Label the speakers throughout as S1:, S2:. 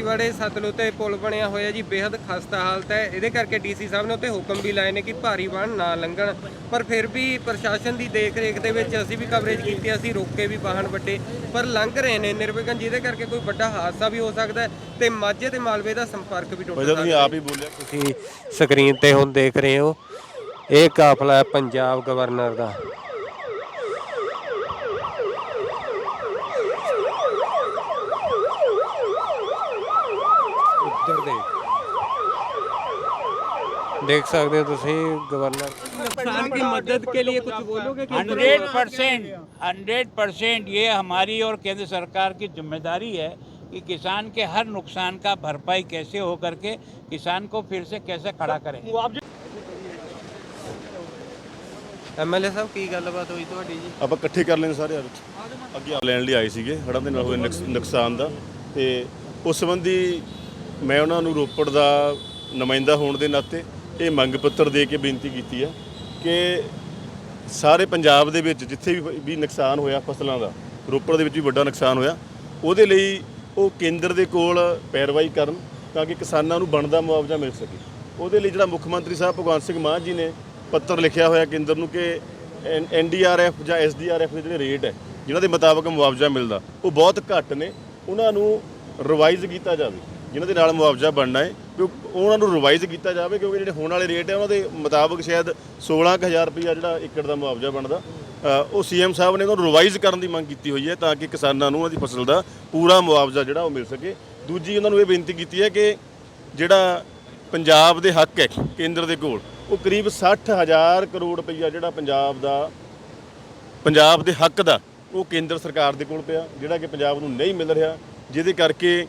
S1: ਮਾਛੀਵਾੜੇ ਸਤਲੁਜ ਤੇ ਪੁਲ ਬਣਿਆ ਹੋਇਆ ਜੀ ਬੇहद ਖਸਤਾ ਹਾਲਤ ਹੈ। ਇਹਦੇ ਕਰਕੇ ਡੀਸੀ ਸਾਹਿਬ ਨੇ ਉੱਤੇ ਹੁਕਮ ਵੀ ਲਾਏ ਨੇ ਕਿ ਭਾਰੀ ਵਾਹਨ ਨਾ ਲੰਘਣ। ਪਰ ਫਿਰ ਵੀ ਪ੍ਰਸ਼ਾਸਨ ਦੀ ਦੇਖ ਰੇਖ ਦੇ ਵਿੱਚ ਅਸੀਂ ਵੀ ਕਵਰੇਜ ਕੀਤੀ ਅਸੀਂ ਰੋਕ ਕੇ ਵੀ ਵਾਹਨ ਵੱਡੇ। ਪਰ ਲੰਘ ਰਹੇ ਨੇ ਨਿਰਵਿਘਨ ਜਿਹਦੇ ਕਰਕੇ ਕੋਈ ਵੱਡਾ ਹਾਦਸਾ ਵੀ ਹੋ ਸਕਦਾ ਹੈ ਤੇ ਮਾਝੇ ਤੇ ਮਾਲਵੇ ਦਾ ਸੰਪਰਕ ਵੀ ਟੁੱਟ ਸਕਦਾ
S2: ਤੁਸੀਂ ਆਪ ਹੀ ਬੋਲਿਆ।
S1: ਤੁਸੀਂ ਸਕਰੀਨ ਤੇ ਹੁਣ ਦੇਖ ਰਹੇ ਹੋ। ਇਹ ਕਾਫਲਾ ਹੈ ਪੰਜਾਬ ਗਵਰਨਰ ਦਾ ਉੱਧਰ ਦੇ देख सकते हो ਤੁਸੀਂ गवर्नर किसान की मदद के लिए कुछ बोलोगे कि
S3: हंड्रेड परसेंट हंड्रेड परसेंट ये हमारी और केंद्र सरकार की जिम्मेदारी है कि किसान के हर नुकसान का भरपाई कैसे हो करके किसान को फिर से कैसे खड़ा करें
S1: ਐਮਐਲਏ ਸਾਹਿਬ ਕੀ ਗੱਲਬਾਤ ਹੋਈ ਤੁਹਾਡੀ ਜੀ
S2: ਆਪਾਂ ਇਕੱਠੇ ਕਰ ਲੈਣ ਸਾਰੇ ਅੱਜ ਅੱਗੇ ਆ ਲੈਣ ਲਈ ਆਏ ਸੀਗੇ ਹੜ੍ਹਾਂ ਦੇ ਨਾਲ ਹੋਏ ਨੁਕਸ- ਨੁਕਸਾਨ ਦਾ ਤੇ ਉਸ ਸੰਬੰਧੀ ਮੈਂ ਉਹਨਾਂ ਨੂੰ ਰੋਪੜ ਦਾ ਨੁਮਾਇੰਦਾ ਹੋਣ ਦੇ ਨਾਤੇ ਇਹ ਮੰਗ ਪੱਤਰ ਦੇ ਕੇ ਬੇਨਤੀ ਕੀਤੀ ਹੈ ਕਿ ਸਾਰੇ ਪੰਜਾਬ ਦੇ ਵਿੱਚ ਜਿੱਥੇ ਵੀ ਵੀ ਨੁਕਸਾਨ ਹੋਇਆ ਫਸਲਾਂ ਦਾ, ਰੋਪੜ ਦੇ ਵਿੱਚ ਵੀ ਵੱਡਾ ਨੁਕਸਾਨ ਹੋਇਆ, ਉਹਦੇ ਲਈ ਉਹ ਕੇਂਦਰ ਦੇ ਕੋਲ ਪੈਰਵਾਈ ਕਰਨ ਤਾਂ ਕਿ ਕਿਸਾਨਾਂ ਨੂੰ ਬਣਦਾ ਮੁਆਵਜ਼ਾ ਮਿਲ ਸਕੇ। ਉਹਦੇ ਲਈ ਜਿਹੜਾ ਮੁੱਖ ਮੰਤਰੀ ਸਾਹਿਬ ਭਗਵੰਤ ਸਿੰਘ ਮਾਨ ਜੀ ਨੇ ਪੱਤਰ ਲਿਖਿਆ ਹੋਇਆ ਕੇਂਦਰ ਨੂੰ ਕਿ ਐਨਡੀਆਰਐਫ ਜਾਂ ਐਸਡੀਆਰਐਫ ਦੇ ਜਿਹੜੇ ਰੇਟ ਹੈ ਜਿਨ੍ਹਾਂ ਦੇ ਮੁਤਾਬਕ ਮੁਆਵਜ਼ਾ ਮਿਲਦਾ, ਉਹ ਬਹੁਤ ਘੱਟ ਨੇ, ਉਹਨਾਂ ਨੂੰ ਰਿਵਾਈਜ਼ ਕੀਤਾ ਜਾਵੇ। ਜਿਨ੍ਹਾਂ ਦੇ ਨਾਲ ਮੁਆਵਜ਼ਾ ਬਣਨਾ ਹੈ ਕਿ ਉਹਨਾਂ ਨੂੰ ਰਿਵਾਈਜ਼ ਕੀਤਾ ਜਾਵੇ ਕਿਉਂਕਿ ਜਿਹੜੇ ਹੋਣ ਵਾਲੇ ਰੇਟ ਹੈ ਉਹਨਾਂ ਦੇ ਮੁਤਾਬਕ ਸ਼ਾਇਦ 16000 ਰੁਪਇਆ ਜਿਹੜਾ ਏਕੜ ਦਾ ਮੁਆਵਜ਼ਾ ਬਣਦਾ। ਅ, ਉਹ ਸੀਐਮ ਸਾਹਿਬ ਨੇ ਉਹਨੂੰ ਰਿਵਾਈਜ਼ ਕਰਨ ਦੀ ਮੰਗ ਕੀਤੀ ਹੋਈ ਹੈ ਤਾਂ ਕਿ ਕਿਸਾਨਾਂ ਨੂੰ ਉਹਨਾਂ ਦੀ ਫਸਲ ਦਾ ਪੂਰਾ ਮੁਆਵਜ਼ਾ ਜਿਹੜਾ ਉਹ ਮਿਲ ਸਕੇ। ਦੂਜੀ ਉਹਨਾਂ ਨੂੰ ਇਹ ਬੇਨਤੀ ਕੀਤੀ ਹੈ ਕਿ ਜਿਹੜਾ ਪੰਜਾਬ ਦੇ ਹੱਕ ਹੈ ਕੇਂਦਰ ਦੇ ਕੋਲ ਉਹ ਕਰੀਬ 60000 ਕਰੋੜ ਰੁਪਈਆ ਜਿਹੜਾ ਪੰਜਾਬ ਦਾ ਪੰਜਾਬ ਦੇ ਹੱਕ ਦਾ ਉਹ ਕੇਂਦਰ ਸਰਕਾਰ ਦੇ ਕੋਲ ਪਿਆ ਜਿਹੜਾ ਕਿ ਪੰਜਾਬ ਨੂੰ ਨਹੀਂ ਮਿਲ ਰਿਹਾ। ਜਿਹਦੇ ਕਰਕੇ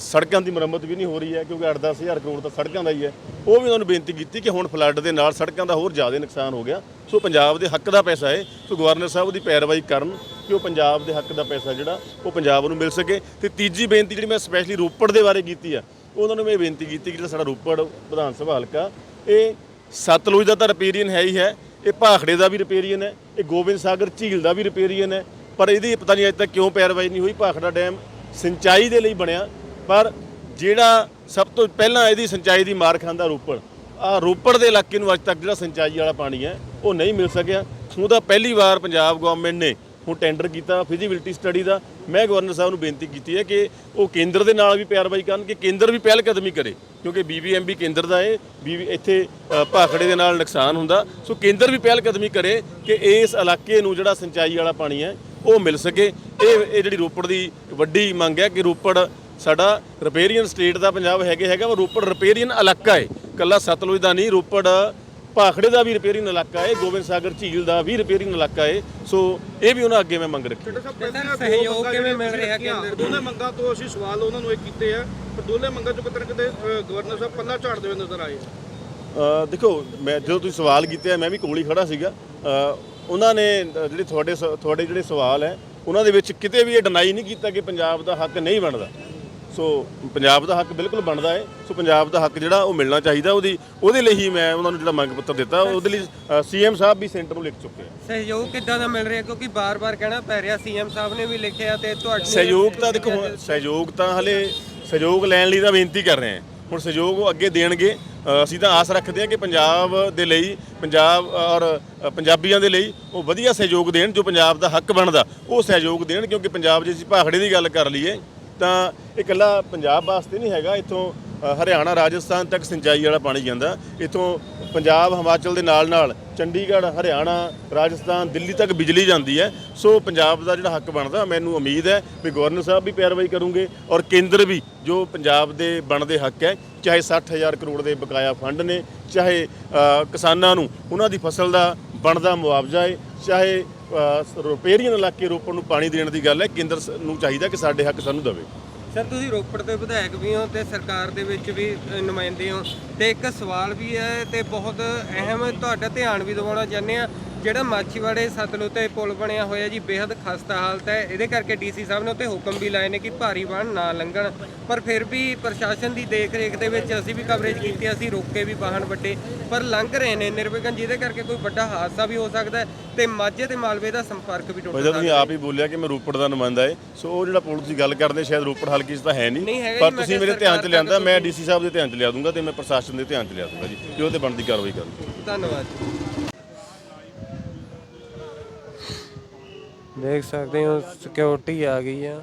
S2: ਸੜਕਾਂ ਦੀ ਮੁਰੰਮਤ ਵੀ ਨਹੀਂ ਹੋ ਰਹੀ ਹੈ, ਕਿਉਂਕਿ 8-10 ਹਜ਼ਾਰ ਕਰੋੜ ਤਾਂ ਸੜਕਾਂ ਦਾ ਹੀ ਹੈ। ਉਹ ਵੀ ਉਹਨਾਂ ਨੂੰ ਬੇਨਤੀ ਕੀਤੀ ਕਿ ਹੁਣ ਫਲੱਡ ਦੇ ਨਾਲ ਸੜਕਾਂ ਦਾ ਹੋਰ ਜ਼ਿਆਦਾ ਨੁਕਸਾਨ ਹੋ ਗਿਆ। ਸੋ ਪੰਜਾਬ ਦੇ ਹੱਕ ਦਾ ਪੈਸਾ ਹੈ, ਸੋ ਗਵਰਨਰ ਸਾਹਿਬ ਉਹਦੀ ਪੈਰਵਾਈ ਕਰਨ ਕਿ ਉਹ ਪੰਜਾਬ ਦੇ ਹੱਕ ਦਾ ਪੈਸਾ ਜਿਹੜਾ, ਉਹ ਪੰਜਾਬ ਨੂੰ ਮਿਲ ਸਕੇ। ਤੇ ਤੀਜੀ ਬੇਨਤੀ ਜਿਹੜੀ ਮੈਂ ਸਪੈਸ਼ਲੀ ਰੋਪੜ ਦੇ ਬਾਰੇ ਕੀਤੀ ਆ, ਉਹਨਾਂ ਨੂੰ ਮੈਂ ਬੇਨਤੀ ਕੀਤੀ ਕਿ ਜਿਹੜਾ ਸਾਡਾ ਰੋਪੜ ਵਿਧਾਨ ਸਭਾ ਹਲਕਾ, ਇਹ ਸਤਲੁਜ ਦਾ ਤਾਂ ਰਿਪੇਰੀਅਨ ਹੈ ਹੀ ਹੈ, ਇਹ ਭਾਖੜੇ ਦਾ ਵੀ ਰਿਪੇਰੀਅਨ ਹੈ, ਇਹ ਗੋਬਿੰਦ ਸਾਗਰ ਝੀਲ ਦਾ ਵੀ ਰਿਪੇਰੀਅਨ ਹੈ। ਪਰ ਇਹਦੀ ਪਤਾ ਨਹੀਂ ਅਜੇ ਤੱਕ ਕਿਉਂ ਪੈਰਵਾਈ ਨਹੀਂ ਹੋਈ, ਭਾਖੜਾ ਡੈਮ ਸਿੰਚਾਈ ਦੇ ਲਈ ਬਣਿਆ। ਪਰ ਜਿਹੜਾ ਸਭ ਤੋਂ ਪਹਿਲਾਂ ਇਹਦੀ ਸਿੰਚਾਈ ਦੀ ਮਾਰ ਖਾਂਦਾ ਰੋਪੜ ਆ ਰੋਪੜ ਦੇ ਇਲਾਕੇ ਨੂੰ ਅੱਜ ਤੱਕ ਜਿਹੜਾ ਸਿੰਚਾਈ ਵਾਲਾ ਪਾਣੀ ਹੈ, ਉਹ ਨਹੀਂ ਮਿਲ ਸਕਿਆ। ਉਹਦਾ ਪਹਿਲੀ ਵਾਰ ਪੰਜਾਬ ਗਵਰਨਮੈਂਟ ਨੇ ਹੁਣ ਟੈਂਡਰ ਕੀਤਾ ਫਿਜ਼ੀਬਿਲਟੀ ਸਟੱਡੀ ਦਾ। ਮੈਂ ਗਵਰਨਰ ਸਾਹਿਬ ਨੂੰ ਬੇਨਤੀ ਕੀਤੀ ਹੈ ਕਿ ਉਹ ਕੇਂਦਰ ਦੇ ਨਾਲ ਵੀ ਪੈਰਵਾਈ ਕਰਨ, ਕਿ ਕੇਂਦਰ ਵੀ ਪਹਿਲ ਕਦਮੀ ਕਰੇ, ਕਿਉਂਕਿ ਬੀਬੀਐਮਬੀ ਕੇਂਦਰ ਦਾ ਹੈ ਬੀਬੀ ਇੱਥੇ ਭਾਖੜੇ ਦੇ ਨਾਲ ਨੁਕਸਾਨ ਹੁੰਦਾ। ਸੋ ਕੇਂਦਰ ਵੀ ਪਹਿਲ ਕਦਮੀ ਕਰੇ ਕਿ ਇਸ ਇਲਾਕੇ ਨੂੰ ਜਿਹੜਾ ਸਿੰਚਾਈ ਵਾਲਾ ਪਾਣੀ ਹੈ, ਉਹ ਮਿਲ ਸਕੇ। ਇਹ ਇਹ ਜਿਹੜੀ ਰੋਪੜ ਦੀ ਵੱਡੀ ਮੰਗ ਹੈ ਕਿ ਰੋਪੜ ਸਾਡਾ ਰਿਪੇਰੀਅਨ ਸਟੇਟ ਦਾ ਪੰਜਾਬ ਹੈਗੇ ਹੈਗਾ ਉਹ ਰੋਪੜ ਰਿਪੇਰੀਅਨ ਇਲਾਕਾ ਹੈ। ਕੱਲਾ ਸਤਲੁਜ ਦਾ ਨਹੀਂ ਰੋਪੜ ਭਾਖੜੇ ਦਾ ਵੀ ਰਿਪੇਰੀਅਨ ਇਲਾਕਾ ਹੈ ਗੋਬਿੰਦ ਸਾਗਰ ਝੀਲ ਦਾ ਵੀ ਰਿਪੇਰੀਅਨ ਇਲਾਕਾ ਹੈ। ਸੋ ਇਹ ਵੀ ਉਹਨਾਂ ਅੱਗੇ ਮੈਂ ਮੰਗ ਰੱਖੀ।
S1: ਸਹਿਯੋਗ ਕਿਵੇਂ ਮਿਲ ਰਿਹਾ ਕੇਂਦਰ
S4: ਦੋਨੇ ਮੰਗਾਂ ਤੋਂ ਅਸੀਂ ਸਵਾਲ ਉਹਨਾਂ ਨੂੰ ਇਹ ਕੀਤੇ ਆ ਪਰ ਦੋਨੇ ਮੰਗਾਂ ਚੋਂ ਕਿਤੇ ਕਿਤੇ ਗਵਰਨਰ ਸਾਹਿਬ ਪੱਲਾ ਝਾੜਦੇ ਹੋਏ ਨਜ਼ਰ ਆਏ
S2: ਦੇਖੋ ਮੈਂ ਜਦੋਂ ਤੁਸੀਂ ਸਵਾਲ ਕੀਤੇ ਆ ਮੈਂ ਵੀ ਕੋਲ ਹੀ ਖੜਾ ਸੀਗਾ। ਉਹਨਾਂ ਨੇ ਜਿਹੜੇ ਤੁਹਾਡੇ ਸ- ਤੁਹਾਡੇ ਜਿਹੜੇ ਸਵਾਲ ਹੈ ਉਹਨਾਂ ਦੇ ਵਿੱਚ ਕਿਤੇ ਵੀ ਇਹ ਡਿਨਾਈ ਨਹੀਂ ਕੀਤਾ ਕਿ ਪੰਜਾਬ ਦਾ ਹੱਕ ਨਹੀਂ ਬਣਦਾ। ਸੋ ਪੰਜਾਬ ਦਾ ਹੱਕ ਬਿਲਕੁਲ ਬਣਦਾ ਹੈ। ਸੋ ਪੰਜਾਬ ਦਾ ਹੱਕ ਜਿਹੜਾ ਉਹ ਮਿਲਣਾ ਚਾਹੀਦਾ ਉਹਦੀ ਉਹਦੇ ਲਈ ਹੀ ਮੈਂ ਉਹਨਾਂ ਨੂੰ ਜਿਹੜਾ ਮੰਗ ਪੱਤਰ ਦਿੱਤਾ ਉਹਦੇ ਲਈ ਸੀਐਮ ਸਾਹਿਬ ਵੀ ਸੈਂਟਰ ਨੂੰ ਲਿਖ ਚੁੱਕੇ ਆ।
S1: ਸਹਿਯੋਗ ਕਿੱਦਾਂ ਦਾ ਮਿਲ ਰਿਹਾ? ਕਿਉਂਕਿ ਬਾਰ-ਬਾਰ ਕਹਿਣਾ ਪੈ ਰਿਹਾ ਸੀਐਮ ਸਾਹਿਬ ਨੇ ਵੀ ਲਿਖਿਆ ਤੇ ਤੁਹਾਡੇ
S2: ਸਹਿਯੋਗ ਤਾਂ ਦੇਖੋ ਸਹਿਯੋਗ ਤਾਂ ਹਲੇ ਸਹਿਯੋਗ ਲੈਣ ਲਈ ਤਾਂ ਬੇਨਤੀ ਕਰ ਰਹੇ ਹਾਂ। ਹੁਣ ਸਹਿਯੋਗ ਉਹ ਅੱਗੇ ਦੇਣਗੇ। ਅਸੀਂ ਤਾਂ ਆਸ ਰੱਖਦੇ ਹਾਂ ਕਿ ਪੰਜਾਬ ਦੇ ਲਈ ਪੰਜਾਬ ਔਰ ਪੰਜਾਬੀਆਂ ਦੇ ਲਈ ਉਹ ਵਧੀਆ ਸਹਿਯੋਗ ਦੇਣ ਜੋ ਪੰਜਾਬ ਦਾ ਹੱਕ ਬਣਦਾ ਉਹ ਸਹਿਯੋਗ ਦੇਣ ਕਿਉਂਕਿ ਪੰਜਾਬ ਜੇ ਅਸੀਂ ਭਾਖੜੇ ਦੀ ਗੱਲ ਕਰ ਲਈਏ ਤਾਂ ਇਹ ਇਕੱਲਾ ਪੰਜਾਬ ਵਾਸਤੇ ਨਹੀਂ ਹੈਗਾ, ਇੱਥੋਂ ਹਰਿਆਣਾ, ਰਾਜਸਥਾਨ ਤੱਕ ਸਿੰਚਾਈ ਵਾਲਾ ਪਾਣੀ ਜਾਂਦਾ। ਇੱਥੋਂ ਪੰਜਾਬ, ਹਿਮਾਚਲ ਦੇ ਨਾਲ ਨਾਲ ਚੰਡੀਗੜ੍ਹ, ਹਰਿਆਣਾ, ਰਾਜਸਥਾਨ, ਦਿੱਲੀ ਤੱਕ ਬਿਜਲੀ ਜਾਂਦੀ ਹੈ। ਸੋ ਪੰਜਾਬ ਦਾ ਜਿਹੜਾ ਹੱਕ ਬਣਦਾ, ਮੈਨੂੰ ਉਮੀਦ ਹੈ ਵੀ ਗਵਰਨਰ ਸਾਹਿਬ ਵੀ ਪੈਰਵਾਈ ਕਰੂੰਗੇ ਔਰ ਕੇਂਦਰ ਵੀ, ਜੋ ਪੰਜਾਬ ਦੇ ਬਣਦੇ ਹੱਕ ਹੈ, ਚਾਹੇ 60000 ਕਰੋੜ ਦੇ ਬਕਾਇਆ ਫੰਡ ਨੇ, ਚਾਹੇ ਕਿਸਾਨਾਂ ਨੂੰ ਉਹਨਾਂ ਦੀ ਫਸਲ ਦਾ ਬਣਦਾ ਮੁਆਵਜ਼ਾ ਹੈ, ਚਾਹੇ ਰਿਪੇਰੀਅਨ ਇਲਾਕੇ ਰੋਪੜ ਨੂੰ ਪਾਣੀ ਦੇਣ ਦੀ ਗੱਲ ਹੈ। ਕੇਂਦਰ ਸ- ਨੂੰ ਚਾਹੀਦਾ ਕਿ ਸਾਡੇ ਹੱਕ ਸਾਨੂੰ ਦੇਵੇ।
S1: ਸਰ ਤੁਸੀਂ ਰੋਪੜ ਦੇ ਵਿਧਾਇਕ ਵੀ ਹੋ ਤੇ ਸਰਕਾਰ ਦੇ ਵਿੱਚ ਵੀ ਅ, ਨੁਮਾਇੰਦੇ ਹੋ। ਤੇ ਇੱਕ ਸਵਾਲ ਵੀ ਹੈ ਤੇ ਬਹੁਤ ਅਹਿਮ ਤੁਹਾਡਾ ਧਿਆਨ ਵੀ ਦਿਵਾਉਣਾ ਚਾਹੁੰਦੇ ਆ ਜਿਹੜਾ ਮਾਛੀਵਾੜੇ ਸਤਲੁਜ ਤੇ ਪੁਲ ਬਣਿਆ ਹੋਇਆ ਜੀ ਬੇहद ਖਸਤਾ ਹਾਲਤ ਹੈ। ਇਹਦੇ ਕਰਕੇ ਡੀਸੀ ਸਾਹਿਬ ਨੇ ਉੱਤੇ ਹੁਕਮ ਵੀ ਲਾਏ ਨੇ ਕਿ ਭਾਰੀ ਵਾਹਨ ਨਾ ਲੰਘਣ। ਪਰ ਫਿਰ ਵੀ ਪ੍ਰਸ਼ਾਸਨ ਦੀ ਦੇਖ ਰੇਖ ਦੇ ਵਿੱਚ ਅਸੀਂ ਵੀ ਕਵਰੇਜ ਕੀਤੀ ਅਸੀਂ ਰੋਕੇ ਵੀ ਵਾਹਨ ਵੱਡੇ ਪਰ ਲੰਘ ਰਹੇ ਨੇ ਨਿਰਵਿਘਨ ਜਿਹਦੇ ਕਰਕੇ ਕੋਈ ਵੱਡਾ ਹਾਦਸਾ ਵੀ ਹੋ ਸਕਦਾ ਹੈ ਤੇ ਮਾਝੇ ਤੇ ਮਾਲਵੇ ਦਾ ਸੰਪਰਕ ਵੀ ਟੁੱਟ
S2: ਤੁਸੀਂ
S1: ਸਕਦਾ ਹੈ।
S2: ਆਪ ਹੀ ਬੋਲਿਆ ਕਿ ਮੈਂ ਰੋਪੜ ਦਾ ਨੁਮਾਇੰਦਾ ਏ ਸੋ ਉਹ ਜਿਹੜਾ ਪੁਲ ਤੁਸੀਂ ਗੱਲ ਕਰਦੇ ਸ਼ਾਇਦ ਰੋਪੜ ਹਲਕੇ 'ਚ ਤਾਂ ਹੈ
S1: ਨਹੀਂ।
S2: ਪਰ ਤੁਸੀਂ ਮੇਰੇ ਧਿਆਨ 'ਚ ਲਿਆਂਦਾ ਮੈਂ ਡੀਸੀ ਸਾਹਿਬ ਦੇ ਧਿਆਨ 'ਚ ਲਿਆ ਦੂੰਗਾ ਤੇ ਮੈਂ ਪ੍ਰਸ਼ਾਸਨ ਦੇ ਧਿਆਨ 'ਚ ਲਿਆ ਦੂੰਗਾ ਜੀ ਕਿ ਉਹਦੇ ਬਣਦੀ ਕਾਰਵਾਈ ਕਰਨ
S1: ਧੰਨਵਾਦ ਦੇਖ ਸਕਦੇ ਹੋ ਸਿਕਿਉਰਿਟੀ ਆ ਗਈ ਆ।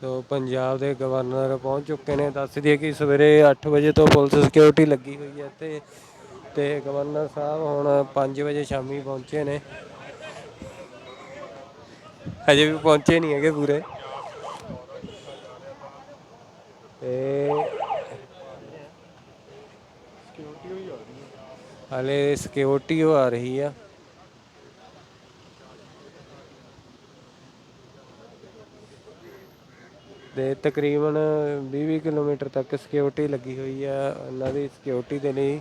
S1: ਤੋ ਪੰਜਾਬ ਦੇ ਗਵਰਨਰ ਪਹੁੰਚ ਚੁੱਕੇ ਨੇ। ਦੱਸ ਦਈਏ ਕਿ ਸਵੇਰੇ 8 ਵਜੇ ਤੋਂ ਪੁਲਿਸ ਸਿਕਿਉਰਿਟੀ ਲੱਗੀ ਹੋਈ ਹੈ ਤੇ ਤੇ ਗਵਰਨਰ ਸਾਹਿਬ ਹੁਣ 5 ਵਜੇ ਸ਼ਾਮੀ ਪਹੁੰਚੇ ਨੇ। ਹਜੇ ਵੀ ਪਹੁੰਚੇ ਨਹੀਂ ਹੈਗੇ ਪੂਰੇ। ਤੇ ਹਲੇ ਸਿਕਿਉਰਿਟੀ ਉਹ ਆ ਰਹੀ ਆ। ਤੇ ਤਕਰੀਬਨ 20 ਕਿਲੋਮੀਟਰ ਤੱਕ ਸਿਕਿਉਰਿਟੀ ਲੱਗੀ ਹੋਈ ਆ। ਉਹਨਾਂ ਦੀ ਸਿਕਿਉਰਿਟੀ ਦੇ ਲਈ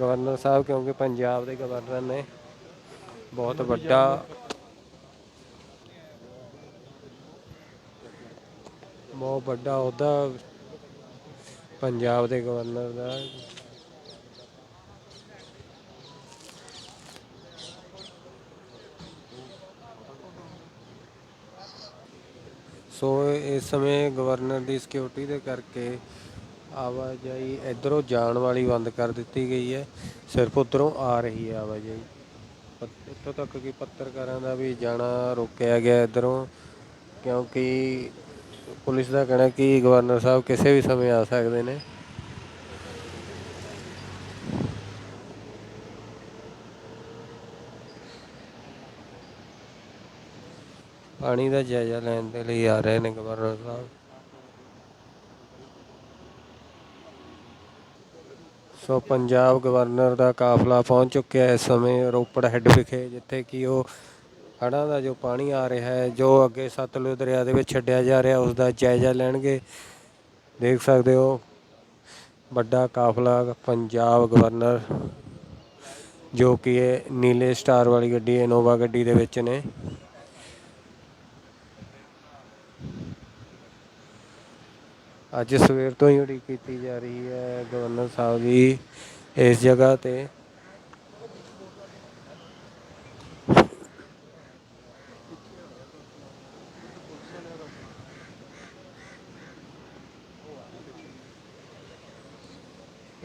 S1: ਗਵਰਨਰ ਸਾਹਿਬ ਕਿਉਂਕਿ ਪੰਜਾਬ ਦੇ ਗਵਰਨਰ ਨੇ ਬਹੁਤ ਵੱਡਾ ਬਹੁਤ ਵੱਡਾ ਅਹੁਦਾ ਪੰਜਾਬ ਦੇ ਗਵਰਨਰ ਦਾ। ਸੋ ਇਸ ਸਮੇਂ ਗਵਰਨਰ ਦੀ ਸਿਕਿਉਰਿਟੀ ਦੇ ਕਰਕੇ ਆਵਾਜਾਈ ਇਧਰੋਂ ਜਾਣ ਵਾਲੀ ਬੰਦ ਕਰ ਦਿੱਤੀ ਗਈ ਹੈ। ਸਿਰਫ ਉਧਰੋਂ ਆ ਰਹੀ ਹੈ ਆਵਾਜਾਈ। ਪਤ- ਇੱਥੋਂ ਤੱਕ ਕਿ ਪੱਤਰਕਾਰਾਂ ਦਾ ਵੀ ਜਾਣਾ ਰੋਕਿਆ ਗਿਆ ਇਧਰੋਂ, ਕਿਉਂਕਿ ਪੁਲਿਸ ਦਾ ਕਹਿਣਾ ਕਿ ਗਵਰਨਰ ਸਾਹਿਬ ਕਿਸੇ ਵੀ ਸਮੇਂ ਆ ਸਕਦੇ ਨੇ। ਪਾਣੀ ਦਾ ਜਾਇਜ਼ਾ ਲੈਣ ਦੇ ਲਈ ਆ ਰਹੇ ਨੇ ਗਵਰਨਰ ਸਾਹਿਬ। ਸੋ ਪੰਜਾਬ ਗਵਰਨਰ ਦਾ ਕਾਫਲਾ ਪਹੁੰਚ ਚੁੱਕਿਆ ਹੈ ਇਸ ਸਮੇਂ ਰੋਪੜ ਹੈੱਡ ਵਿਖੇ, ਜਿੱਥੇ ਕਿ ਉਹ ਹੜ੍ਹਾਂ ਦਾ ਜੋ ਪਾਣੀ ਆ ਰਿਹਾ ਹੈ, ਜੋ ਅੱਗੇ ਸਤਲੁਜ ਦਰਿਆ ਦੇ ਵਿੱਚ ਛੱਡਿਆ ਜਾ ਰਿਹਾ ਉਸ ਦਾ ਜਾਇਜ਼ਾ ਲੈਣਗੇ। ਦੇਖ ਸਕਦੇ ਹੋ, ਵੱਡਾ ਕਾਫਲਾ ਪੰਜਾਬ ਗਵਰਨਰ, ਜੋ ਕਿ ਇਹ ਨੀਲੇ ਸਟਾਰ ਵਾਲੀ ਗੱਡੀ, ਇਨੋਵਾ ਗੱਡੀ ਦੇ ਵਿੱਚ ਨੇ। ਅੱਜ ਸਵੇਰ ਤੋਂ ਹੀ ਉਡੀਕ ਕੀਤੀ ਜਾ ਰਹੀ ਹੈ ਗਵਰਨਰ ਸਾਹਿਬ ਦੀ ਇਸ ਜਗ੍ਹਾ ਤੇ।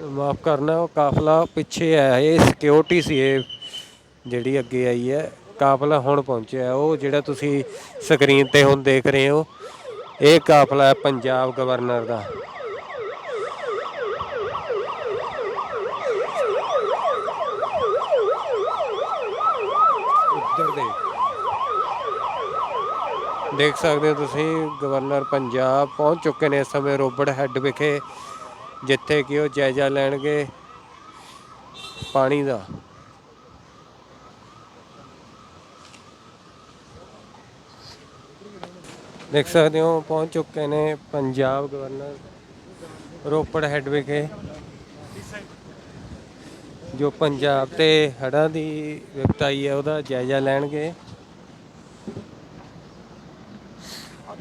S1: ਮਾਫ ਕਰਨਾ, ਉਹ ਕਾਫਲਾ ਪਿੱਛੇ ਆਇਆ ਇਹ ਸਿਕਿਉਰਿਟੀ ਸੀ ਇਹ, ਜਿਹੜੀ ਅੱਗੇ ਆਈ ਹੈ। ਕਾਫਲਾ ਹੁਣ ਪਹੁੰਚਿਆ, ਉਹ ਜਿਹੜਾ ਤੁਸੀਂ ਸਕਰੀਨ ਤੇ ਹੁਣ ਦੇਖ ਰਹੇ ਹੋ, ਇਹ ਕਾਫਲਾ ਹੈ ਪੰਜਾਬ ਗਵਰਨਰ ਦਾ। ਉੱਧਰ ਦੇ। ਦੇਖ ਸਕਦੇ ਹੋ ਤੁਸੀਂ ਗਵਰਨਰ ਪੰਜਾਬ ਪਹੁੰਚ ਚੁੱਕੇ ਨੇ ਇਸ ਸਮੇਂ ਰੋਬੜ ਹੈੱਡ ਵਿਖੇ। ਜਿੱਥੇ ਕਿ ਉਹ ਜਾਇਜ਼ਾ ਲੈਣਗੇ ਪਾਣੀ ਦਾ। ਦੇਖ ਸਕਦੇ ਹੋ, ਪਹੁੰਚ ਚੁੱਕੇ ਨੇ ਪੰਜਾਬ ਗਵਰਨਰ ਰੋਪੜ ਹੈੱਡ ਵਿਖੇ, ਜੋ ਪੰਜਾਬ ਤੇ ਹੜ੍ਹਾਂ ਦੀ ਵਿਪਤਾਈ ਹੈ, ਉਹਦਾ ਜਾਇਜ਼ਾ ਲੈਣਗੇ।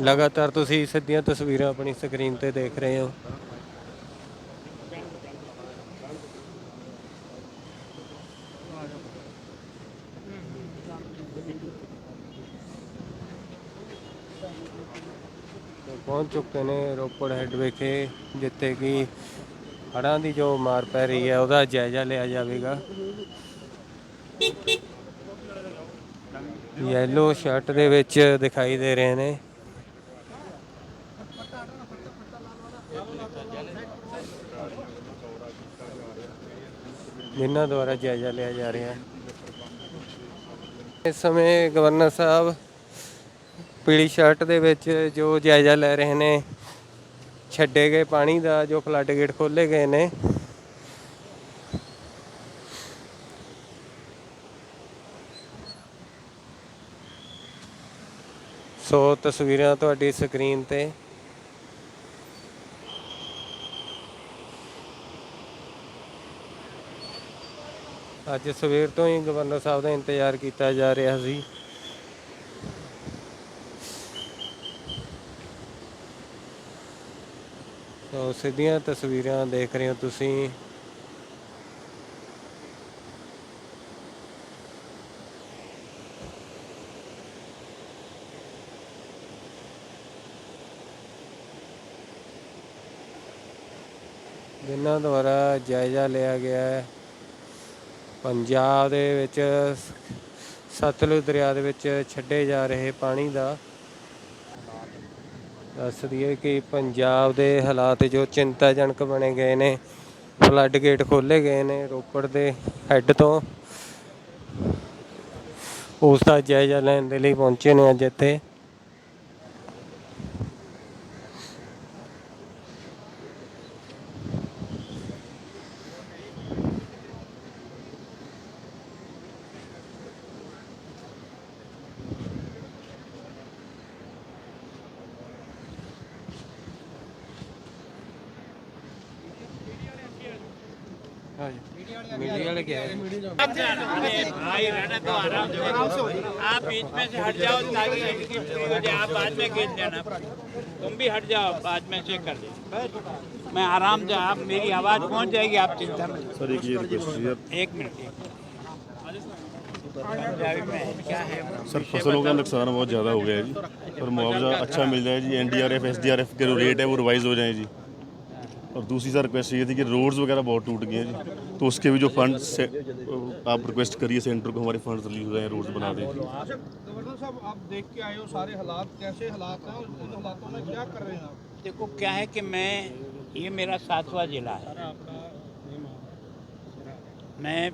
S1: ਲਗਾਤਾਰ ਤੁਸੀਂ ਸਿੱਧੀਆਂ ਤਸਵੀਰਾਂ ਆਪਣੀ ਸਕਰੀਨ ਤੇ ਦੇਖ ਰਹੇ ਹੋ ਪਹੁੰਚ ਚੁੱਕੇ ਨੇ ਰੋਪੜ ਹੈੱਡ ਵਿਖੇ, ਜਿੱਥੇ ਕਿ ਹੜ੍ਹਾਂ ਦੀ ਜੋ ਮਾਰ ਪੈ ਰਹੀ ਹੈ, ਉਹਦਾ ਜਾਇਜ਼ਾ ਲਿਆ ਜਾਵੇਗਾ। ਯੈਲੋ ਸ਼ਰਟ ਦੇ ਵਿੱਚ ਦਿਖਾਈ ਦੇ ਰਹੇ ਨੇ। ਜਿਨ੍ਹਾਂ ਦੁਆਰਾ ਜਾਇਜ਼ਾ ਲਿਆ ਜਾ ਰਿਹਾ। ਇਸ ਸਮੇਂ ਗਵਰਨਰ ਸਾਹਿਬ ਪੀਲੀ ਸ਼ਰਟ ਦੇ ਵਿੱਚ ਜੋ ਜਾਇਜ਼ਾ ਲੈ ਰਹੇ ਨੇ, ਛੱਡੇ ਗਏ ਪਾਣੀ ਦਾ, ਜੋ ਫਲੱਡ ਗੇਟ ਖੋਲੇ ਗਏ ਨੇ। ਸੋ ਤਸਵੀਰਾਂ ਤੁਹਾਡੀ ਸਕਰੀਨ ਤੇ। ਅੱਜ ਸਵੇਰ ਤੋਂ ਹੀ ਗਵਰਨਰ ਸਾਹਿਬ ਦਾ ਇੰਤਜ਼ਾਰ ਕੀਤਾ ਜਾ ਰਿਹਾ ਸੀ। ਸੋ ਸਿੱਧੀਆਂ ਤਸਵੀਰਾਂ ਦੇਖ ਰਹੇ ਹੋ ਤੁਸੀਂ। ਜਿਨ੍ਹਾਂ ਦੁਆਰਾ ਜਾਇਜ਼ਾ ਲਿਆ ਗਿਆ ਹੈ। ਪੰਜਾਬ ਦੇ ਵਿੱਚ ਸਤਲੁਜ ਦਰਿਆ ਦੇ ਵਿੱਚ ਛੱਡੇ ਜਾ ਰਹੇ ਪਾਣੀ ਦਾ ਦੱਸ ਦਈਏ ਕਿ ਪੰਜਾਬ ਦੇ ਹਾਲਾਤ ਜੋ ਚਿੰਤਾਜਨਕ ਬਣੇ ਗਏ ਨੇ ਫਲੱਡ ਗੇਟ ਖੋਲੇ ਗਏ ਨੇ ਰੋਪੜ ਦੇ ਹੈੱਡ ਤੋਂ। ਉਸ ਦਾ ਜਾਇਜ਼ਾ ਲੈਣ ਦੇ ਲਈ ਪਹੁੰਚੇ ਨੇ ਅੱਜ ਇੱਥੇ।
S3: बीच में से हट जाओ ताकि लड़की आप बाद में गिर देना तुम भी हट जाओ बाद में चेक कर देना मैं आराम से आप मेरी आवाज़ पहुँच जाएगी आप चिंता में
S2: सर
S3: एक मिनट एक मिनट।
S2: सर फ़सलों का नुकसान बहुत ज़्यादा हो गया है जी। और मुआवजा अच्छा मिल जाए जी। एनडीआरएफ एसडीआरएफ के जो रेट है वो रिवाइज हो जाए जी। और दूसरी सर रिक्वेस्ट ये थी कि रोड्स वगैरह बहुत टूट गए हैं जी। तो उसके भी जो फंड से आप रिक्वेस्ट करिए सेंटर को हमारे फंड रिलीज़ हो जाए रोड्स बना दें।
S4: अच्छा गवर्नर साहब आप देख के आए हो सारे हालात कैसे हालात हैं उन हालातों में क्या कर रहे हैं आप?
S3: देखो क्या है कि मैं ये मेरा सातवां जिला है। मैं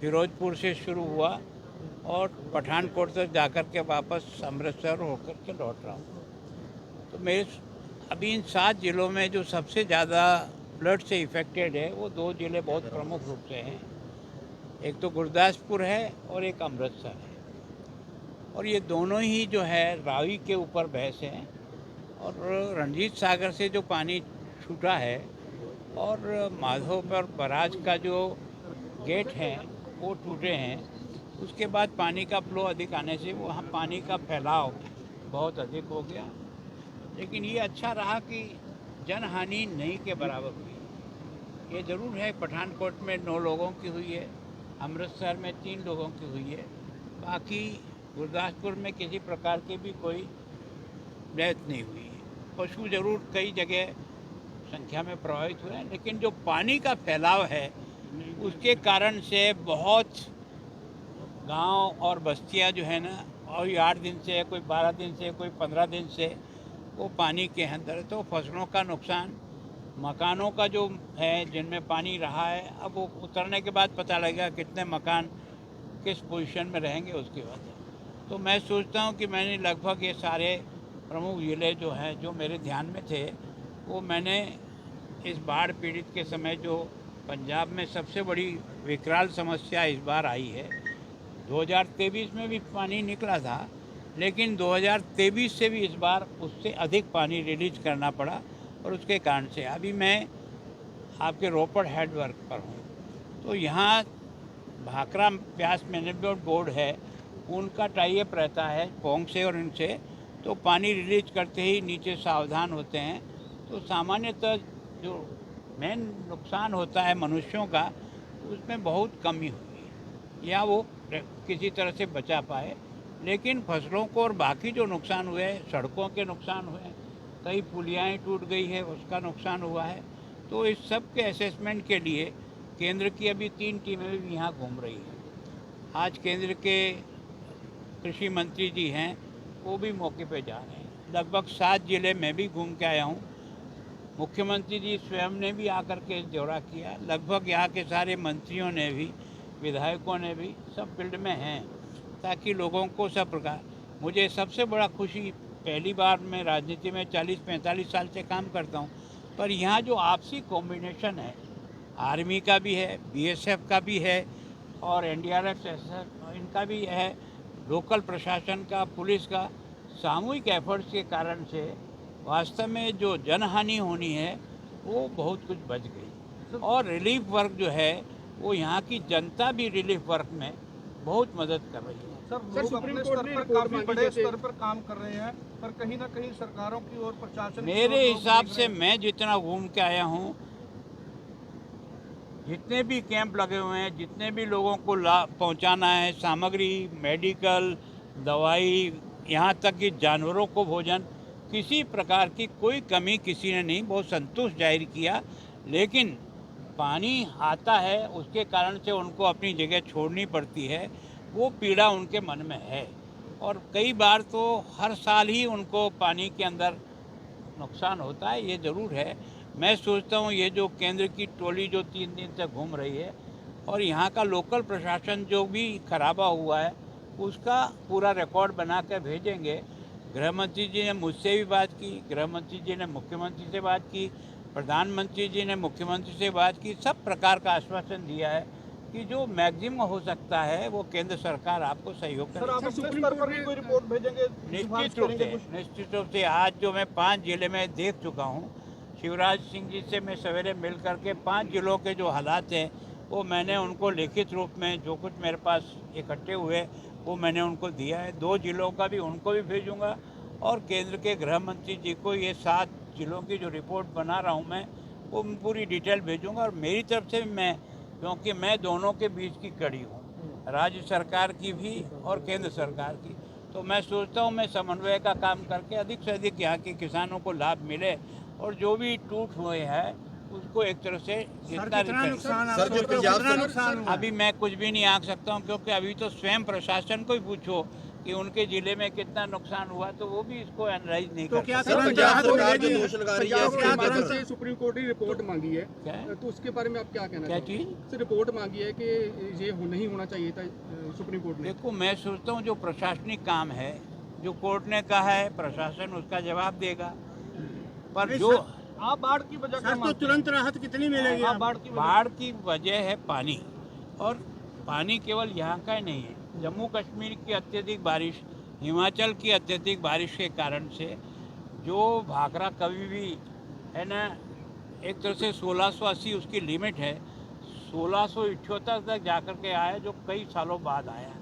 S3: फिरोजपुर से शुरू हुआ और पठानकोट तक जाकर के वापस अमृतसर होकर के लौट रहा हूँ। तो मेरे अभी इन सात जिलों में जो सबसे ज़्यादा फ्लड से इफ़ेक्टेड है, वो दो ज़िले बहुत प्रमुख रूप से हैं। एक तो गुरदासपुर है और एक अमृतसर है। और ये दोनों ही जो है, रावी के ऊपर बहस हैं और रणजीत सागर से जो पानी छूटा है और माधोपुर बराज का जो गेट है, वो टूटे हैं। उसके बाद पानी का फ्लो अधिक आने से वहाँ पानी का फैलाव बहुत अधिक हो गया। लेकिन ये अच्छा रहा कि जनहानि नहीं के बराबर हुई। ये ज़रूर है, पठानकोट में नौ लोगों की हुई है, अमृतसर में तीन लोगों की हुई है। बाकी गुरदासपुर में किसी प्रकार की भी कोई डेथ नहीं हुई है। पशु ज़रूर कई जगह संख्या में प्रभावित हुए हैं, लेकिन जो पानी का फैलाव है, उसके कारण से बहुत गाँव और बस्तियाँ जो है ना, और आठ दिन से, कोई बारह दिन से, कोई पंद्रह दिन से वो पानी के अंदर तो फ़सलों का नुकसान, मकानों का जो है, जिनमें पानी रहा है, अब वो उतरने के बाद पता लगेगा कितने मकान किस पोजीशन में रहेंगे उसके बाद। तो मैं सोचता हूँ कि मैंने लगभग ये सारे प्रमुख ज़िले जो हैं, जो मेरे ध्यान में थे, वो मैंने इस बाढ़ पीड़ित के समय जो पंजाब में सबसे बड़ी विकराल समस्या इस बार आई है 2023 में भी पानी निकला था लेकिन 2023 से भी इस बार उससे अधिक पानी रिलीज़ करना पड़ा और उसके कारण से। अभी मैं आपके रोपड़ हेड वर्क पर हूँ। तो यहाँ भाखरा प्यास मैनेजमेंट बोर्ड है, उनका टाइप रहता है पोंग से और इनसे। तो पानी रिलीज़ करते ही नीचे सावधान होते हैं। तो सामान्यतः जो मेन नुकसान होता है मनुष्यों का, उसमें बहुत कमी हुई या वो किसी तरह से बचा पाए। लेकिन फ़सलों को और बाकी जो नुकसान हुए हैं, सड़कों के नुकसान हुए हैं, कई पुलियाएँ टूट गई है, उसका नुकसान हुआ है। तो इस सब के असेसमेंट के लिए केंद्र की अभी तीन टीमें भी यहाँ घूम रही हैं। आज केंद्र के कृषि मंत्री जी हैं, वो भी मौके पे जा रहे हैं। लगभग सात ज़िले में भी घूम के आया हूँ। मुख्यमंत्री जी स्वयं ने भी आकर के दौरा किया। लगभग यहाँ के सारे मंत्रियों ने भी, विधायकों ने भी, सब फ़ील्ड में हैं। ताकि लोगों को सब प्रकार। मुझे सबसे बड़ा खुशी पहली बार मैं राजनीति में 40-45 साल से काम करता हूँ, पर यहाँ जो आपसी कॉम्बिनेशन है, आर्मी का भी है बीएसएफ का भी है और एनडीआरएफ इनका भी है, लोकल प्रशासन का, पुलिस का, सामूहिक एफर्ट्स के कारण से वास्तव में जो जनहानि होनी है, वो बहुत कुछ बच गई। और रिलीफ वर्क जो है, वो यहाँ की जनता भी रिलीफ वर्क में बहुत मदद कर रही है।
S4: सर लोग अपने स्तर पर काफ़ी बड़े स्तर पर काम कर रहे हैं पर कहीं ना कहीं सरकारों की और प्रशासन
S3: मेरे हिसाब से मैं जितना घूम के आया हूँ जितने भी कैंप लगे हुए हैं जितने भी लोगों को लाभ पहुँचाना है सामग्री मेडिकल दवाई यहाँ तक कि जानवरों को भोजन किसी प्रकार की कोई कमी किसी ने नहीं बहुत संतुष्ट ज़ाहिर किया। लेकिन पानी आता है उसके कारण से उनको अपनी जगह छोड़नी पड़ती है। वो पीड़ा उनके मन में है। और कई बार तो हर साल ही उनको पानी के अंदर नुकसान होता है, ये ज़रूर है। मैं सोचता हूँ ये जो केंद्र की टोली जो तीन दिन से घूम रही है और यहाँ का लोकल प्रशासन जो भी खराबा हुआ है, उसका पूरा रिकॉर्ड बना कर भेजेंगे। गृह मंत्री जी ने मुझसे भी बात की गृह मंत्री जी ने मुख्यमंत्री से बात की, प्रधानमंत्री जी ने मुख्यमंत्री से बात की, सब प्रकार का आश्वासन दिया है। कि जो मैक्सिमम हो सकता है वो केंद्र सरकार आपको सहयोग
S4: सर
S3: करेगी
S4: आप अपने पर कोई रिपोर्ट भेजेंगे
S3: निश्चित रूप से निश्चित रूप से आज जो मैं पाँच ज़िले में देख चुका हूँ शिवराज सिंह जी से मैं सवेरे मिल करके पाँच जिलों के जो हालात हैं वो मैंने उनको लिखित रूप में जो कुछ मेरे पास इकट्ठे हुए वो मैंने उनको दिया है। दो जिलों का भी उनको भी भेजूँगा और केंद्र के गृह मंत्री जी को ये सात जिलों की जो रिपोर्ट बना रहा हूँ मैं वो पूरी डिटेल भेजूँगा और मेरी तरफ़ से भी मैं क्योंकि मैं दोनों के बीच की कड़ी हूँ राज्य सरकार की भी और केंद्र सरकार की। तो मैं सोचता हूँ मैं समन्वय का काम करके अधिक से अधिक यहाँ के किसानों को लाभ मिले और जो भी टूट हुए हैं उसको एक तरह से जितना नुकसान
S5: सर
S3: अभी मैं कुछ भी नहीं आंक सकता हूँ क्योंकि अभी तो स्वयं प्रशासन को ही पूछो कि उनके ज़िले में कितना नुकसान हुआ तो वो भी इसको एनालाइज नहीं
S5: तो
S3: कर
S5: क्या
S3: सकते।
S5: सर पंजाब सरकार जो दोष लगा रही है इसके
S6: पंजाब
S5: ऊपर
S6: से सुप्रीम कोर्ट ने रिपोर्ट मांगी है।
S3: क्या
S6: तो उसके बारे में आप क्या कहना
S3: क्या चीज़?
S6: सर रिपोर्ट मांगी है कि ये हो नहीं होना चाहिए था सुप्रीम कोर्ट ने।
S3: देखो मैं सोचता हूँ जो प्रशासनिक काम है जो कोर्ट ने कहा है प्रशासन उसका जवाब देगा। पर जो
S4: आप बाढ़ की वजह
S5: तो तुरंत राहत कितनी मिलेगी
S4: बाढ़ की वजह
S3: बाढ़ की वजह है पानी। और पानी केवल यहाँ का ही नहीं है जम्मू कश्मीर की अत्यधिक बारिश हिमाचल की अत्यधिक बारिश के कारण से जो भाखरा कभी भी है ना एक तरह से 1680 उसकी लिमिट है। सोलह सौ तक जाकर के आया जो कई सालों बाद आया।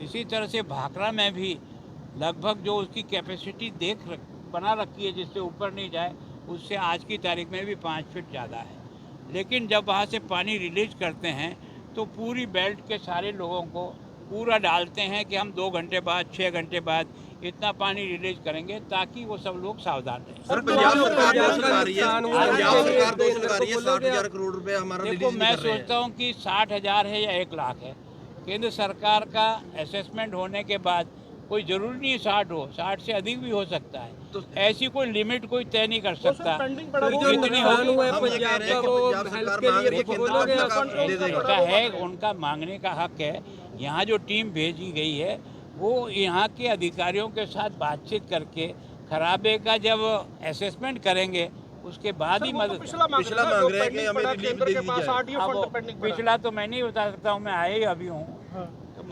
S3: इसी तरह से भाखरा में भी लगभग जो उसकी कैपेसिटी देख रख, बना रखी है जिससे ऊपर नहीं जाए उससे आज की तारीख में भी पाँच फीट ज़्यादा है। लेकिन जब वहाँ से पानी रिलीज़ करते हैं तो पूरी बेल्ट के सारे लोगों को पूरा डालते हैं कि हम दो घंटे बाद छः घंटे बाद इतना पानी रिलीज करेंगे ताकि वो सब लोग सावधान रहें
S5: सर पंजाब सरकार दोष लगा रही है
S1: नुकसान हुआ है।
S5: पंजाब सरकार दोष लगा रही है
S1: तो
S5: साठ
S1: बोलोगे
S5: हजार करोड़ रुपए हमारा
S3: देखो
S5: रिलीज
S3: मैं
S5: नहीं कर रहे
S3: सोचता
S5: हैं
S3: हूँ कि साठ हजार है या एक लाख है केंद्र सरकार का असेसमेंट होने के बाद कोई ज़रूरी नहीं साठ हो साठ से अधिक भी हो सकता है। तो ऐसी कोई लिमिट कोई तय नहीं कर सकता। उनका है उनका मांगने का हक है। यहाँ जो टीम भेजी गई है वो यहाँ के अधिकारियों के साथ बातचीत करके खराबे का जब असेसमेंट करेंगे उसके बाद ही मदद
S4: पिछला
S5: पिछला मांग रहे हैं
S4: हाँ,
S3: पिछला तो मैं नहीं बता सकता हूँ मैं आया ही अभी हूँ।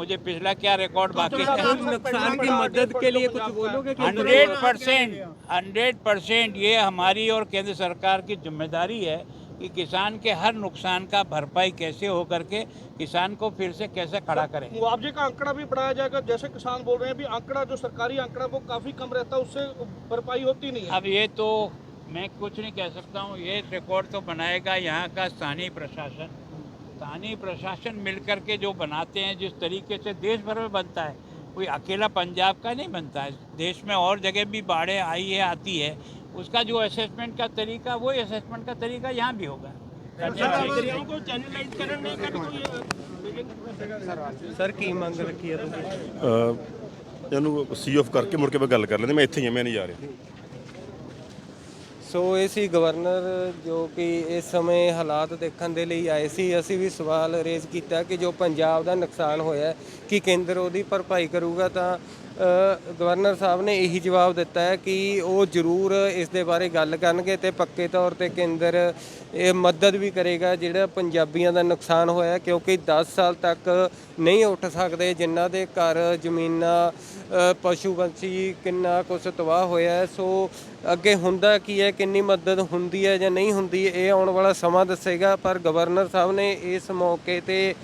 S3: मुझे पिछला क्या रिकॉर्ड बाकी है?
S1: नुकसान की मदद के लिए कुछ बोलोगे कि
S3: हंड्रेड परसेंट हंड्रेड परसेंट ये हमारी और केंद्र सरकार की ज़िम्मेदारी है कि किसान के हर नुकसान का भरपाई कैसे हो करके किसान को फिर से कैसे खड़ा करें।
S4: मुआवजे का आंकड़ा भी बढ़ाया जाएगा। जैसे किसान बोल रहे हैं भी आंकड़ा जो सरकारी आंकड़ा वो काफ़ी कम रहता है उससे भरपाई होती नहीं है।
S3: अब ये तो मैं कुछ नहीं कह सकता हूँ ये रिकॉर्ड तो बनाएगा यहाँ का स्थानीय प्रशासन। स्थानीय प्रशासन मिलकर के जो बनाते हैं जिस तरीके से देश भर में बनता है कोई अकेला पंजाब का नहीं बनता है देश में और जगह भी बाढ़ें आई है आती है उसका जो असेसमेंट का तरीका वही असेसमेंट का तरीका यहाँ भी होगा
S1: ਸਰ ਕੀ ਮੰਗ ਰੱਖੀ ਹੈ ਤੁਸੀਂ
S2: ਅਹ ਇਹਨੂੰ ਸੀ ਆਫ ਕਰਕੇ ਮੁੜ ਕੇ ਮੈਂ ਗੱਲ ਕਰ ਲੈਂਦੇ ਮੈਂ ਇੱਥੇ ਹੀ ਹਾਂ ਮੈਂ ਨਹੀਂ ਜਾ ਰਿਹਾ
S1: ਸੋ ਇਹ ਸੀ ਗਵਰਨਰ ਜੋ ਕਿ ਇਸ ਸਮੇਂ ਹਾਲਾਤ ਦੇਖਣ ਦੇ ਲਈ ਆਏ ਸੀ। ਅਸੀਂ ਵੀ ਸਵਾਲ ਰੇਜ਼ ਕੀਤਾ ਕਿ ਜੋ ਪੰਜਾਬ ਦਾ ਨੁਕਸਾਨ ਹੋਇਆ ਕਿ ਕੇਂਦਰ ਉਹਦੀ ਭਰਪਾਈ ਕਰੂਗਾ ਤਾਂ
S7: ਗਵਰਨਰ ਸਾਹਿਬ ਨੇ ਇਹੀ ਜਵਾਬ ਦਿੱਤਾ ਹੈ ਕਿ ਉਹ ਜ਼ਰੂਰ ਇਸ ਦੇ ਬਾਰੇ ਗੱਲ ਕਰਨਗੇ ਤੇ ਪੱਕੇ ਤੌਰ ਤੇ ਕੇਂਦਰ ਇਹ ਮਦਦ ਵੀ ਕਰੇਗਾ, ਜਿਹੜਾ ਪੰਜਾਬੀਆਂ ਦਾ ਨੁਕਸਾਨ ਹੋਇਆ ਕਿਉਂਕਿ 10 ਸਾਲ ਤੱਕ ਨਹੀਂ ਉੱਠ ਸਕਦੇ ਜਿਨ੍ਹਾਂ ਦੇ ਘਰ ਜ਼ਮੀਨਾਂ ਪਸ਼ੂ ਪੰਛੀ ਕਿੰਨਾ ਕੁਝ ਤਬਾਹ ਹੋਇਆ ਸੋ ਅੱਗੇ ਹੁੰਦਾ ਕੀ ਹੈ, ਕਿੰਨੀ ਮਦਦ ਹੁੰਦੀ ਹੈ ਜਾਂ ਨਹੀਂ ਹੁੰਦੀ, ਇਹ ਆਉਣ ਵਾਲਾ ਸਮਾਂ ਦੱਸੇਗਾ, ਪਰ ਗਵਰਨਰ ਸਾਹਿਬ ਨੇ ਇਸ ਮੌਕੇ ਤੇ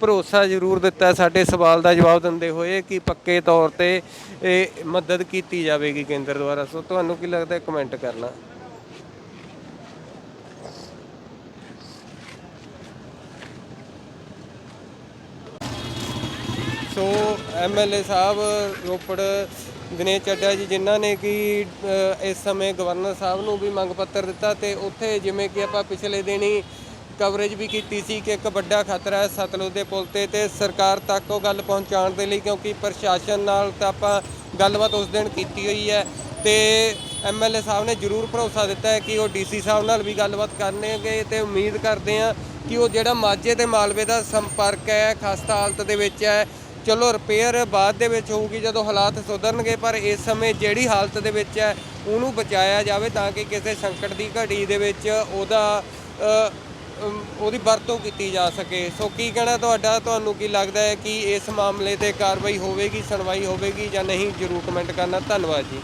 S7: ਭਰੋਸਾ ਜ਼ਰੂਰ ਦਿੱਤਾ ਸਾਡੇ ਸਵਾਲ ਦਾ ਜਵਾਬ ਦਿੰਦੇ ਹੋਏ ਕਿ ਪੱਕੇ ਤੌਰ ਤੇ ਇਹ ਮਦਦ ਕੀਤੀ ਜਾਵੇਗੀ ਕੇਂਦਰ ਦੁਆਰਾ। ਸੋ ਤੁਹਾਨੂੰ ਕੀ ਲੱਗਦਾ ਕਮੈਂਟ ਕਰਨਾ। ਸੋ ਐਮਐਲਏ ਸਾਹਿਬ, ਰੋਪੜ ਦਿਨੇਸ਼ ਚੱਡਾ ਜੀ, ਜਿਨ੍ਹਾਂ ਨੇ ਕਿ ਇਸ ਸਮੇਂ ਗਵਰਨਰ ਸਾਹਿਬ ਨੂੰ ਵੀ ਮੰਗ ਪੱਤਰ ਦਿੱਤਾ ਤੇ ਉੱਥੇ ਜਿਵੇਂ ਕਿ ਆਪਾਂ ਪਿਛਲੇ ਦਿਨੀ ਕਵਰੇਜ ਵੀ ਕੀਤੀ ਸੀ ਕਿ ਇੱਕ ਵੱਡਾ ਖਤਰਾ ਹੈ ਸਤਲੁਜ ਦੇ ਪੁਲ ਤੇ ਤੇ ਸਰਕਾਰ ਤੱਕ ਉਹ ਗੱਲ ਪਹੁੰਚਾਉਣ ਦੇ ਲਈ ਕਿਉਂਕਿ ਪ੍ਰਸ਼ਾਸਨ ਨਾਲ ਤਾਂ ਆਪਾਂ ਗੱਲਬਾਤ ਉਸ ਦਿਨ ਕੀਤੀ ਹੋਈ ਹੈ ਤੇ ਐਮਐਲਏ ਸਾਹਿਬ ਨੇ ਜ਼ਰੂਰ ਭਰੋਸਾ ਦਿੱਤਾ ਹੈ ਕਿ ਉਹ ਡੀਸੀ ਸਾਹਿਬ ਨਾਲ ਵੀ ਗੱਲਬਾਤ ਕਰਨਗੇ ਤੇ ਉਮੀਦ ਕਰਦੇ ਆ ਕਿ ਉਹ ਜਿਹੜਾ ਮਾਝੇ ਤੇ ਮਾਲਵੇ ਦਾ ਸੰਪਰਕ ਹੈ ਖਸਤਾ ਹਾਲਤ ਦੇ ਵਿੱਚ ਹੈ, ਚਲੋ ਰਿਪੇਅਰ ਬਾਅਦ ਦੇ ਵਿੱਚ ਹੋਊਗੀ ਜਦੋਂ ਹਾਲਾਤ ਸੁਧਰਨਗੇ, ਪਰ ਇਸ ਸਮੇਂ ਜਿਹੜੀ ਹਾਲਤ ਦੇ ਵਿੱਚ ਹੈ ਉਹਨੂੰ ਬਚਾਇਆ ਜਾਵੇ ਤਾਂ ਕਿ ਕਿਸੇ ਸੰਕਟ ਦੀ ਘੜੀ ਦੇ ਵਿੱਚ ਉਹਦਾ ਅਮ, ਉਹਦੀ ਵਰਤੋਂ ਕੀਤੀ ਜਾ ਸਕੇ। ਸੋ ਕੀ ਕਹਿਣਾ ਤੁਹਾਡਾ? ਤੁਹਾਨੂੰ ਕੀ ਲੱਗਦਾ ਹੈ ਕਿ ਇਸ ਮਾਮਲੇ ਤੇ ਕਾਰਵਾਈ ਹੋਵੇਗੀ ਸੁਣਵਾਈ ਹੋਵੇਗੀ ਜਾਂ ਨਹੀਂ? ਜਰੂਰ ਕਮੈਂਟ ਕਰਨਾ। ਧੰਨਵਾਦ ਜੀ।